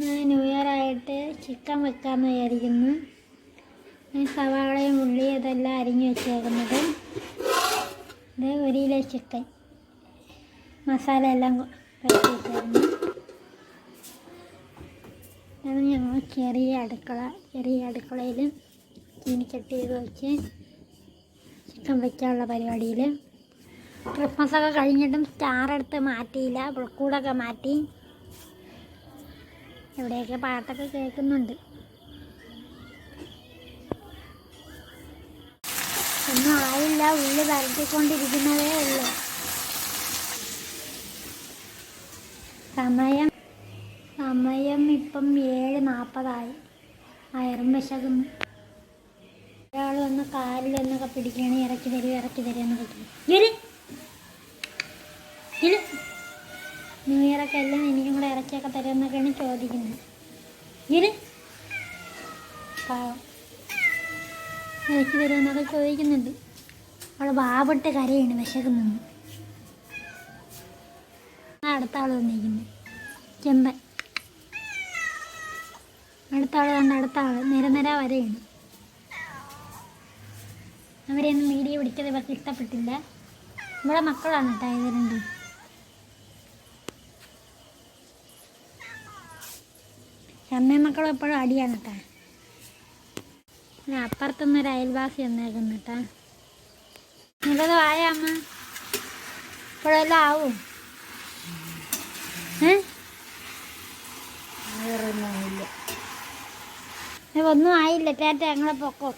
New year ആയിട്ട് chicken വെക്കാമെന്ന് വിചാരിക്കുന്നു. സവാളയും ഉള്ളി ഇതെല്ലാം അരിഞ്ഞു വെച്ചേക്കുന്നത്. ഇത് ഒരു കിലോ ചിക്കൻ. മസാല എല്ലാം പരത്തി അത് ഞങ്ങൾ ചെറിയ അടുക്കള. ചെറിയ അടുക്കളയിൽ ചീനിച്ചട്ടി ചെയ്ത് വെച്ച് ചിക്കൻ വെക്കാനുള്ള പരിപാടിയിൽ ക്രിസ്മസൊക്കെ കഴിഞ്ഞിട്ടും സ്റ്റാർ എടുത്ത് മാറ്റിയില്ല. പുളക്കൂടൊക്കെ മാറ്റി. എവിടെയൊക്കെ പാട്ടൊക്കെ കേൾക്കുന്നുണ്ട്. ഒന്നും ആയില്ല ഉള്ളി വരട്ടിക്കൊണ്ടിരിക്കുന്നതേ ഉള്ളൂ. സമയം സമയം ഇപ്പം ഏഴ് നാൽപ്പതായി വയറും വിശകുന്നു ഒരാൾ വന്ന് കാലിൽ എന്നൊക്കെ പിടിക്കുകയാണ് ഇറക്കി തരും ഇറക്കി തരും എന്നൊക്കെ ഇരി. ഇരി. ന്യൂ ഇയറൊക്കെ എല്ലാം എനിക്കും കൂടെ ഇറച്ചിയൊക്കെ തരുമെന്നൊക്കെയാണ് ചോദിക്കുന്നത്. ഇരി പാവം. ഇറക്കി തരുമെന്നൊക്കെ ചോദിക്കുന്നുണ്ട്. അവൾ വാവിട്ട് കരയാണ് വിശക്കുന്നു അടുത്ത ആൾ വന്നിരിക്കുന്നു. ചെമ്പൻ. അടുത്ത ആൾ കണ്ട അടുത്ത ആൾ നിരനിര വരെയാണ്. അവരെയൊന്നും വീഡിയോ പിടിച്ചത് ഇവർക്ക് ഇഷ്ടപ്പെട്ടില്ല. ഇവിടെ മക്കളാണ് കേട്ടോ ഇത് രണ്ടും അമ്മയും മക്കളും എപ്പോഴും അടിയാണ് കേട്ടാ അപ്പുറത്തുനിന്ന് ഒരു അയൽവാസി വന്നേക്കുന്നു കേട്ടാ നിങ്ങളത് വായ അമ്മ? ഇപ്പോഴെല്ലാം ആവും. ഒന്നും ആയില്ല. ടേറ്റ ഞങ്ങളെ പൊക്കോ.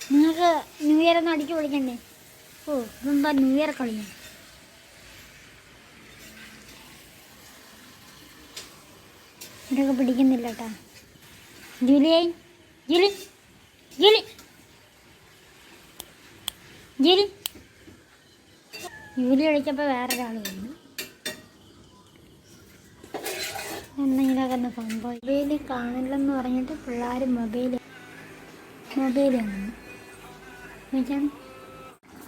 നിങ്ങൾക്ക് ന്യൂ ഇയർ ഒന്നും അടിച്ചു വിളിക്കണ്ടേ ഓ ഇതെന്താ ന്യൂ ഇയർ കളിയാണ് ഇതൊക്കെ പിടിക്കുന്നില്ല കേട്ടാ ജൂലിയായി ജൂലി. ജൂലി. ജൂലി. ജൂലി വിളിച്ചപ്പോൾ വേറൊരാൾ വന്നു. എന്തെങ്കിലുമൊക്കെ ഒന്ന് സംഭവം. മൊബൈൽ കാണില്ലെന്ന് പറഞ്ഞിട്ട് പിള്ളേർ മൊബൈൽ മൊബൈൽ കാണുന്നു.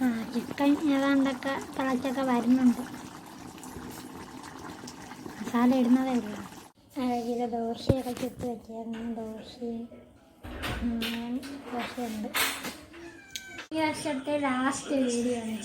ആ ചിക്കൻ ഏതാണ്ടൊക്കെ തിളച്ചൊക്കെ വരുന്നുണ്ട്. മസാല ഇടുന്നതേ ഉള്ളൂ. ചില ദോശയൊക്കെ ചുട്ട് വെച്ചായിരുന്നു ദോശയും ദോശയുണ്ട്. ഈ വർഷത്തെ ലാസ്റ്റ് വീഡിയോ ആണ്.